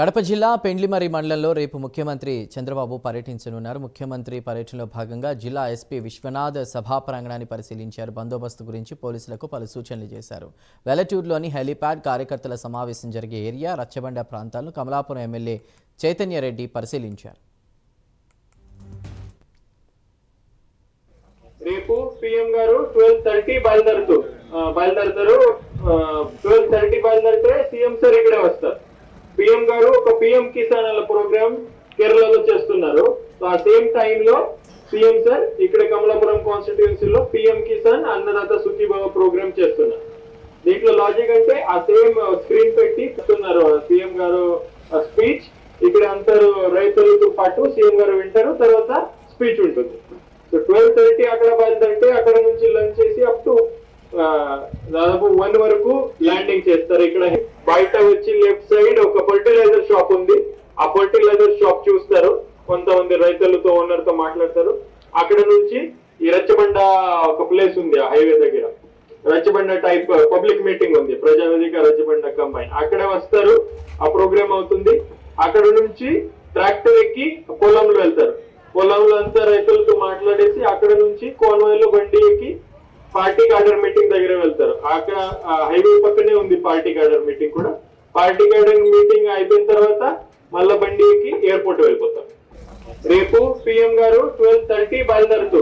కడప జిల్లా పెండ్లిమరి మండలంలో రేపు ముఖ్యమంత్రి చంద్రబాబు పర్యటించనున్నారు. ముఖ్యమంత్రి పర్యటనలో భాగంగా జిల్లా ఎస్పీ విశ్వనాథ్ సభా ప్రాంగణాన్ని పరిశీలించారు. బందోబస్తు గురించి పోలీసులకు పలు సూచనలు చేశారు. వెలటూరులోని హెలీప్యాడ్ కార్యకర్తల సమావేశం జరిగే ఏరియా రచ్చబండ ప్రాంతాలను కమలాపురం ఎమ్మెల్యే చైతన్యరెడ్డి పరిశీలించారు. రేపు సీఎం గారు ట్వెల్వ్ థర్టీ బయలుదేరుతూ బయలుదేరుతారు. ట్వెల్వ్ థర్టీ బయలుదేరితే సీఎం సార్ ఇక్కడే వస్తారు. పిఎం గారు ఒక పిఎం కిసాన్ అనే ప్రోగ్రామ్ కేరళలో చేస్తున్నారు. సో ఆ సేమ్ టైంలో సీఎం సార్ ఇక్కడ కమలాపురం కాన్స్టిట్యున్సీలో పిఎం కిసాన్ అన్నదాత సుఖీభావ ప్రోగ్రామ్ చేస్తున్నారు. దీంట్లో లాజిక్ అంటే ఆ సేమ్ స్క్రీన్ పెట్టి చెప్తున్నారు సీఎం గారు స్పీచ్ ఇక్కడ అందరూ రైతులతో పాటు సీఎం గారు వింటారు తర్వాత స్పీచ్ ఉంటుంది. సో ట్వెల్వ్ థర్టీ అక్కడ బయలుదేరితే అక్కడ నుంచి లంచ్ చేసి అప్ టు దాదాపు వన్ వరకు ల్యాండింగ్ చేస్తారు. ఇక్కడ బయట వచ్చి లెఫ్ట్ సైడ్ ఒక ఫర్టిలైజర్ షాప్ ఉంది. ఆ ఫర్టిలైజర్ షాప్ చూస్తారు. కొంతమంది రైతులతో ఓనర్తో మాట్లాడతారు. అక్కడ నుంచి ఈ రచ్చబండ ఒక ప్లేస్ ఉంది ఆ హైవే దగ్గర. రచ్చబండ టైప్ పబ్లిక్ మీటింగ్ ఉంది. ప్రజావేదిక రచ్చబండ కంబైన్ అక్కడ వస్తారు. ఆ ప్రోగ్రామ్ అవుతుంది. అక్కడ నుంచి ట్రాక్టర్ ఎక్కి పొలంలో వెళ్తారు. పొలంలో అంతా రైతులతో మాట్లాడేసి అక్కడ నుంచి కోన్వాయిలో బండి ఎక్కి పార్టీ కార్డర్ మీటింగ్ దగ్గర వెళ్తారు. అక్కడ హైవే పక్కనే ఉంది పార్టీ గార్డెన్ మీటింగ్ కూడా. పార్టీ గార్డెన్ మీటింగ్ అయిపోయిన తర్వాత మళ్ళా బండి ఎక్కి ఎయిర్పోర్ట్ వెళ్ళిపోతాం. రేపు సీఎం గారు ట్వెల్వ్ థర్టీ బయలుదేరుతూ